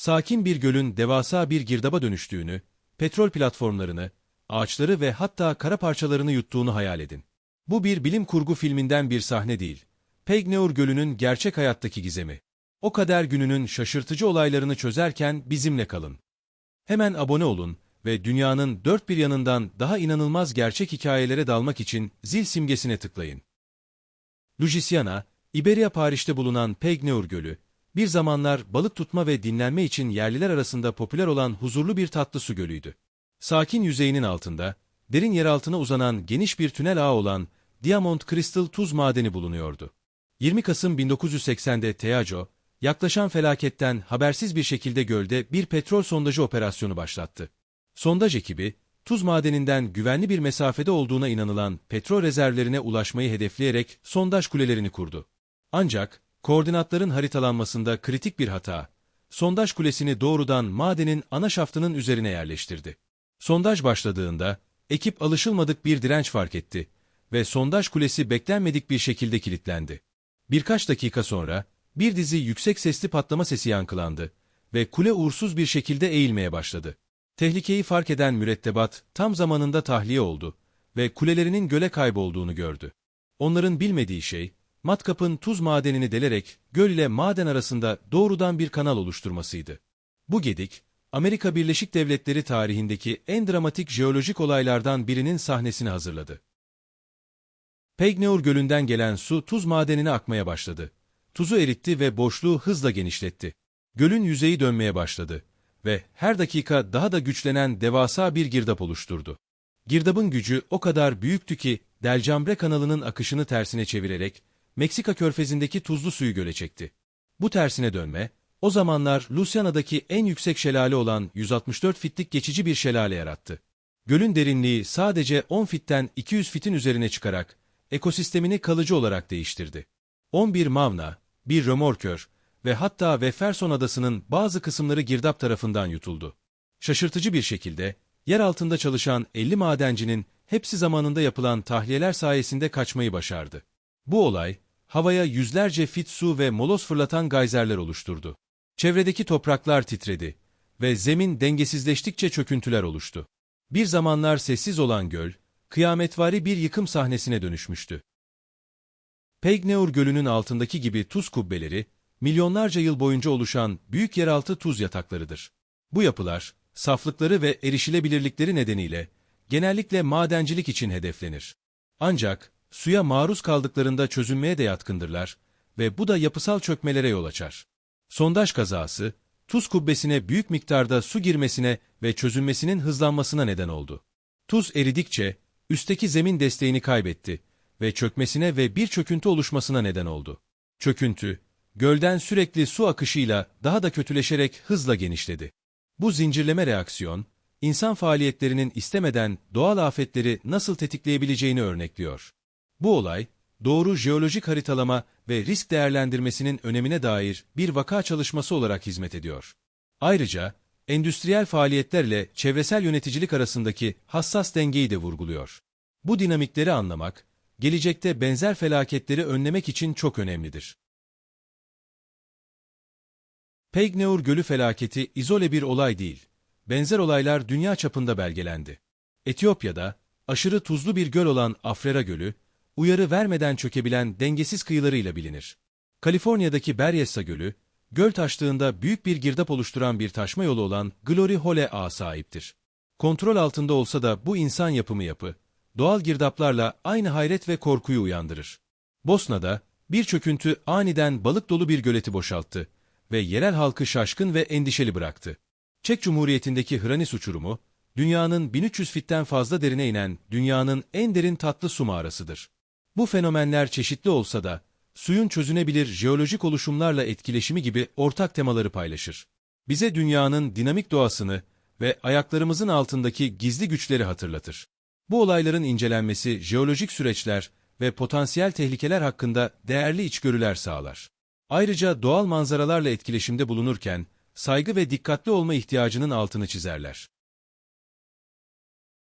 sakin bir gölün devasa bir girdaba dönüştüğünü, petrol platformlarını, ağaçları ve hatta kara parçalarını yuttuğunu hayal edin. Bu bir bilim kurgu filminden bir sahne değil. Pegneur Gölü'nün gerçek hayattaki gizemi. O kader gününün şaşırtıcı olaylarını çözerken bizimle kalın. Hemen abone olun ve dünyanın dört bir yanından daha inanılmaz gerçek hikayelere dalmak için zil simgesine tıklayın. Louisiana, İberya Paris'te bulunan Pegneur Gölü, bir zamanlar balık tutma ve dinlenme için yerliler arasında popüler olan huzurlu bir tatlı su gölüydü. Sakin yüzeyinin altında, derin yeraltına uzanan geniş bir tünel ağı olan Diamond Crystal tuz madeni bulunuyordu. 20 Kasım 1980'de Teaco, yaklaşan felaketten habersiz bir şekilde gölde bir petrol sondajı operasyonu başlattı. Sondaj ekibi, tuz madeninden güvenli bir mesafede olduğuna inanılan petrol rezervlerine ulaşmayı hedefleyerek sondaj kulelerini kurdu. Ancak, koordinatların haritalanmasında kritik bir hata, sondaj kulesini doğrudan madenin ana şaftının üzerine yerleştirdi. Sondaj başladığında, ekip alışılmadık bir direnç fark etti ve sondaj kulesi beklenmedik bir şekilde kilitlendi. Birkaç dakika sonra, bir dizi yüksek sesli patlama sesi yankılandı ve kule uğursuz bir şekilde eğilmeye başladı. Tehlikeyi fark eden mürettebat tam zamanında tahliye oldu ve kulelerinin göle kaybolduğunu gördü. Onların bilmediği şey, matkapın tuz madenini delerek göl ile maden arasında doğrudan bir kanal oluşturmasıydı. Bu gedik, Amerika Birleşik Devletleri tarihindeki en dramatik jeolojik olaylardan birinin sahnesini hazırladı. Pegneur Gölü'nden gelen su tuz madenine akmaya başladı. Tuzu eritti ve boşluğu hızla genişletti. Gölün yüzeyi dönmeye başladı ve her dakika daha da güçlenen devasa bir girdap oluşturdu. Girdabın gücü o kadar büyüktü ki Delcambre kanalının akışını tersine çevirerek Meksika körfezindeki tuzlu suyu göle çekti. Bu tersine dönme, o zamanlar Louisiana'daki en yüksek şelale olan 164 fitlik geçici bir şelale yarattı. Gölün derinliği sadece 10 fitten 200 fitin üzerine çıkarak ekosistemini kalıcı olarak değiştirdi. 11 mavna, bir römorkör ve hatta Veferson adasının bazı kısımları girdap tarafından yutuldu. Şaşırtıcı bir şekilde, yer altında çalışan 50 madencinin hepsi zamanında yapılan tahliyeler sayesinde kaçmayı başardı. Bu olay, havaya yüzlerce fit su ve moloz fırlatan gayzerler oluşturdu. Çevredeki topraklar titredi ve zemin dengesizleştikçe çöküntüler oluştu. Bir zamanlar sessiz olan göl, kıyametvari bir yıkım sahnesine dönüşmüştü. Pegneur Gölü'nün altındaki gibi tuz kubbeleri, milyonlarca yıl boyunca oluşan büyük yeraltı tuz yataklarıdır. Bu yapılar, saflıkları ve erişilebilirlikleri nedeniyle genellikle madencilik için hedeflenir. Ancak suya maruz kaldıklarında çözünmeye de yatkındırlar ve bu da yapısal çökmelere yol açar. Sondaj kazası, tuz kubbesine büyük miktarda su girmesine ve çözünmesinin hızlanmasına neden oldu. Tuz eridikçe, üstteki zemin desteğini kaybetti ve çökmesine ve bir çöküntü oluşmasına neden oldu. Çöküntü, gölden sürekli su akışıyla daha da kötüleşerek hızla genişledi. Bu zincirleme reaksiyon, insan faaliyetlerinin istemeden doğal afetleri nasıl tetikleyebileceğini örnekliyor. Bu olay, doğru jeolojik haritalama ve risk değerlendirmesinin önemine dair bir vaka çalışması olarak hizmet ediyor. Ayrıca, endüstriyel faaliyetler ile çevresel yöneticilik arasındaki hassas dengeyi de vurguluyor. Bu dinamikleri anlamak, gelecekte benzer felaketleri önlemek için çok önemlidir. Pegneur Gölü felaketi izole bir olay değil. Benzer olaylar dünya çapında belgelendi. Etiyopya'da, aşırı tuzlu bir göl olan Afrera Gölü, uyarı vermeden çökebilen dengesiz kıyılarıyla bilinir. Kaliforniya'daki Berryessa Gölü, göl taştığında büyük bir girdap oluşturan bir taşma yolu olan Glory Hole Ağa sahiptir. Kontrol altında olsa da bu insan yapımı yapı, doğal girdaplarla aynı hayret ve korkuyu uyandırır. Bosna'da bir çöküntü aniden balık dolu bir göleti boşalttı ve yerel halkı şaşkın ve endişeli bıraktı. Çek Cumhuriyeti'ndeki Hranis uçurumu, dünyanın 1300 fitten fazla derine inen dünyanın en derin tatlı su mağarasıdır. Bu fenomenler çeşitli olsa da, suyun çözünebilir jeolojik oluşumlarla etkileşimi gibi ortak temaları paylaşır. Bize dünyanın dinamik doğasını ve ayaklarımızın altındaki gizli güçleri hatırlatır. Bu olayların incelenmesi jeolojik süreçler ve potansiyel tehlikeler hakkında değerli içgörüler sağlar. Ayrıca doğal manzaralarla etkileşimde bulunurken, saygı ve dikkatli olma ihtiyacının altını çizerler.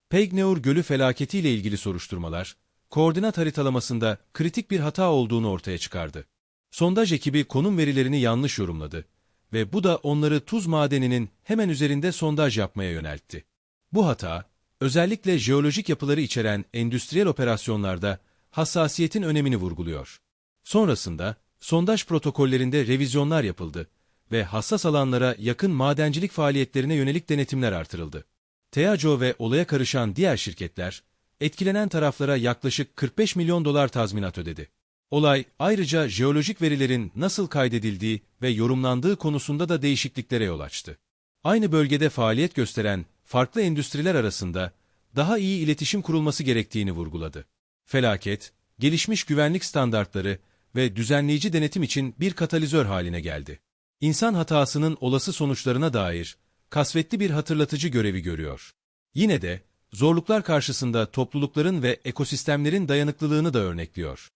Pegneur Gölü felaketiyle ilgili soruşturmalar, koordinat haritalamasında kritik bir hata olduğunu ortaya çıkardı. Sondaj ekibi konum verilerini yanlış yorumladı ve bu da onları tuz madeninin hemen üzerinde sondaj yapmaya yöneltti. Bu hata, özellikle jeolojik yapıları içeren endüstriyel operasyonlarda hassasiyetin önemini vurguluyor. Sonrasında, sondaj protokollerinde revizyonlar yapıldı ve hassas alanlara yakın madencilik faaliyetlerine yönelik denetimler artırıldı. Teaco ve olaya karışan diğer şirketler, etkilenen taraflara yaklaşık 45 milyon dolar tazminat ödedi. Olay ayrıca jeolojik verilerin nasıl kaydedildiği ve yorumlandığı konusunda da değişikliklere yol açtı. Aynı bölgede faaliyet gösteren farklı endüstriler arasında daha iyi iletişim kurulması gerektiğini vurguladı. Felaket, gelişmiş güvenlik standartları ve düzenleyici denetim için bir katalizör haline geldi. İnsan hatasının olası sonuçlarına dair kasvetli bir hatırlatıcı görevi görüyor. Yine de zorluklar karşısında toplulukların ve ekosistemlerin dayanıklılığını da örnekliyor.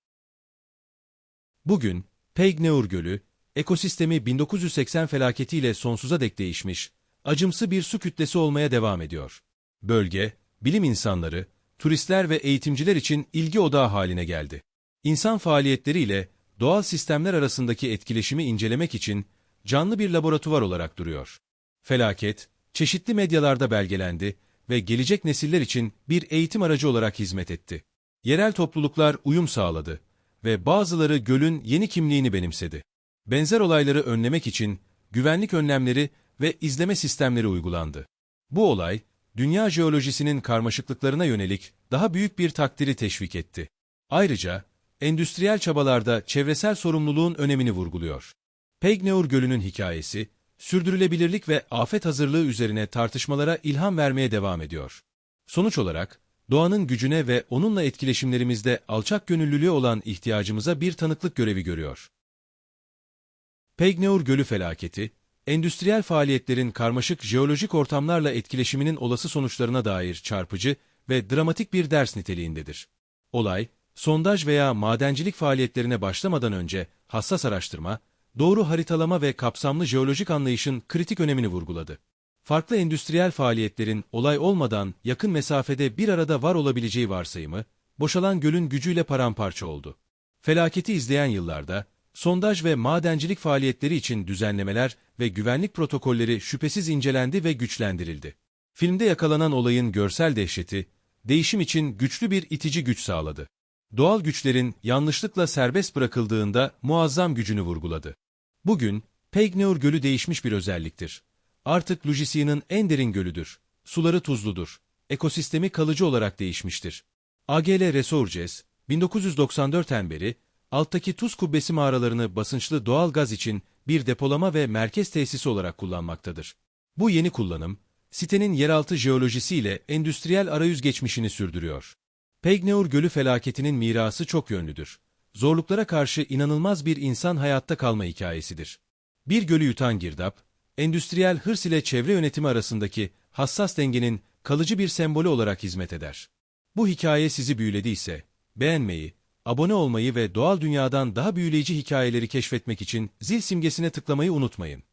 Bugün, Peigneur Gölü, ekosistemi 1980 felaketiyle sonsuza dek değişmiş, acımsı bir su kütlesi olmaya devam ediyor. Bölge, bilim insanları, turistler ve eğitimciler için ilgi odağı haline geldi. İnsan faaliyetleriyle doğal sistemler arasındaki etkileşimi incelemek için canlı bir laboratuvar olarak duruyor. Felaket, çeşitli medyalarda belgelendi ve gelecek nesiller için bir eğitim aracı olarak hizmet etti. Yerel topluluklar uyum sağladı ve bazıları gölün yeni kimliğini benimsedi. Benzer olayları önlemek için güvenlik önlemleri ve izleme sistemleri uygulandı. Bu olay, dünya jeolojisinin karmaşıklıklarına yönelik daha büyük bir takdiri teşvik etti. Ayrıca, endüstriyel çabalarda çevresel sorumluluğun önemini vurguluyor. Peigneur Gölü'nün hikayesi, sürdürülebilirlik ve afet hazırlığı üzerine tartışmalara ilham vermeye devam ediyor. Sonuç olarak, doğanın gücüne ve onunla etkileşimlerimizde alçak gönüllülüğe olan ihtiyacımıza bir tanıklık görevi görüyor. Peigneur Gölü felaketi, endüstriyel faaliyetlerin karmaşık jeolojik ortamlarla etkileşiminin olası sonuçlarına dair çarpıcı ve dramatik bir ders niteliğindedir. Olay, sondaj veya madencilik faaliyetlerine başlamadan önce hassas araştırma, doğru haritalama ve kapsamlı jeolojik anlayışın kritik önemini vurguladı. Farklı endüstriyel faaliyetlerin olay olmadan yakın mesafede bir arada var olabileceği varsayımı, boşalan gölün gücüyle paramparça oldu. Felaketi izleyen yıllarda, sondaj ve madencilik faaliyetleri için düzenlemeler ve güvenlik protokolleri şüphesiz incelendi ve güçlendirildi. Filmde yakalanan olayın görsel dehşeti, değişim için güçlü bir itici güç sağladı. Doğal güçlerin yanlışlıkla serbest bırakıldığında muazzam gücünü vurguladı. Bugün, Peigneur Gölü değişmiş bir özelliktir. Artık Louisiana'nın en derin gölüdür. Suları tuzludur. Ekosistemi kalıcı olarak değişmiştir. AGL Resources, 1994'ten beri, alttaki tuz kubbesi mağaralarını basınçlı doğal gaz için bir depolama ve merkez tesisi olarak kullanmaktadır. Bu yeni kullanım, sitenin yeraltı jeolojisiyle endüstriyel arayüz geçmişini sürdürüyor. Peigneur Gölü felaketinin mirası çok yönlüdür. Zorluklara karşı inanılmaz bir insan hayatta kalma hikayesidir. Bir gölü yutan girdap, endüstriyel hırs ile çevre yönetimi arasındaki hassas dengenin kalıcı bir sembolü olarak hizmet eder. Bu hikaye sizi büyülediyse, beğenmeyi, abone olmayı ve doğal dünyadan daha büyüleyici hikayeleri keşfetmek için zil simgesine tıklamayı unutmayın.